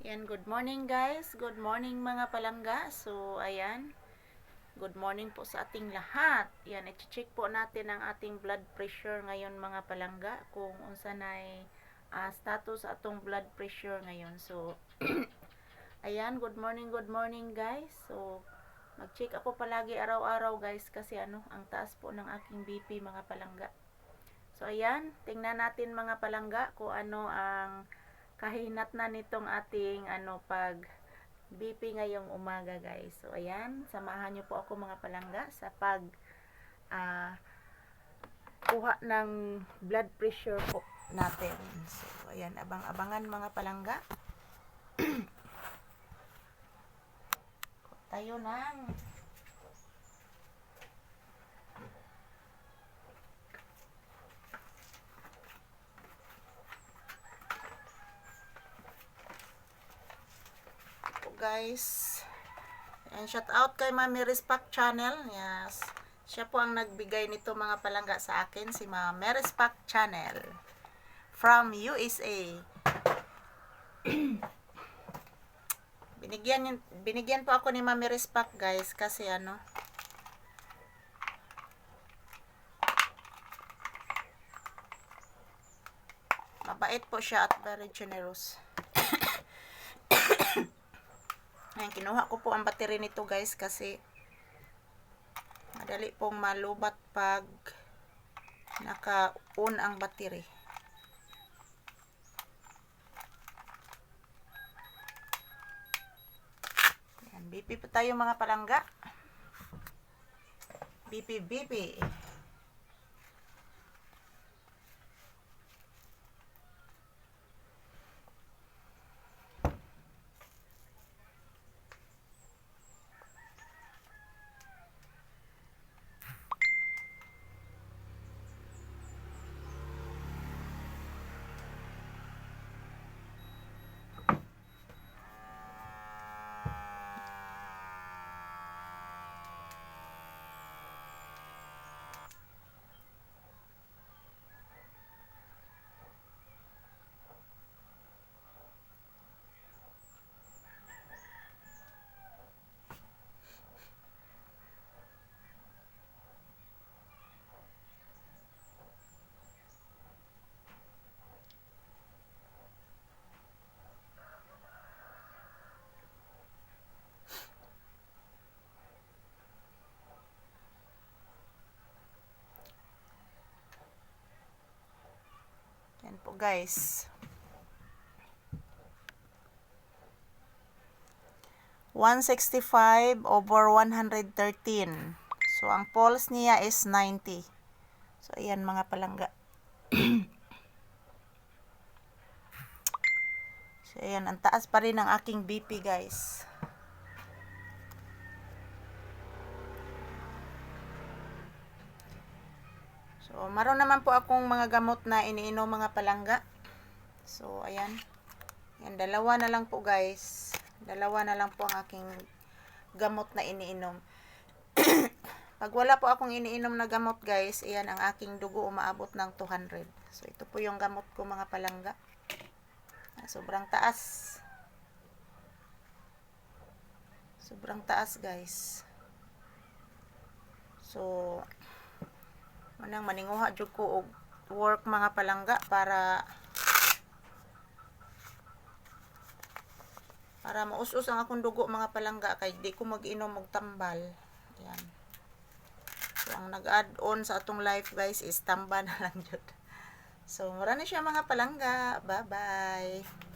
Yan, good morning guys. Good morning mga palangga. So, ayan. Good morning po sa ating lahat. Yan, i-check po natin ang ating blood pressure ngayon mga palangga. Kung unsa na uh, status sa atong blood pressure ngayon. So, ayan, good morning, good morning guys. So, mag-check ako palagi araw-araw guys kasi ano, ang taas po ng aking BP mga palangga. So, ayan, tingnan natin mga palangga kung ano ang kahinat na nitong ating ano pag BP ngayong umaga guys. So ayan, samahan niyo po ako mga palangga sa pag ah, kuha ng blood pressure po natin. So ayan, abang-abangan mga palangga. Tayo ng guys. And shout out kay Mami Respac Channel. Yes. Siya po ang nagbigay nito mga palangga sa akin, si Mami Respac Channel. From USA. binigyan, binigyan po ako ni Mami Respac guys kasi ano, mabait po siya at very generous. Ayan, kinuha ko po ang battery nito guys kasi madali pong malubat pag naka-on ang battery. Ayan, BP po tayo mga palangga. BP, BP. Po guys. 165 over 113. So, ang pulse niya is 90. So, ayan mga palangga. so, ayan. Ang taas pa rin ng aking BP guys. So, maroon naman po akong mga gamot na iniinom mga palangga. So, ayan. Yan, dalawa na lang po guys. Dalawa na lang po ang aking gamot na iniinom. Pag wala po akong iniinom na gamot guys, ayan ang aking dugo umaabot ng 200. So, ito po yung gamot ko mga palangga. Sobrang taas. Sobrang taas guys. So, manang maninguha jud ko og work mga palangga para para maus-us ang akong dugo mga palangga kay di ko mag-inom og tambal. Yan. So ang nag-add on sa atong life guys is tamba na lang jud. So mura na siya mga palangga. Bye-bye.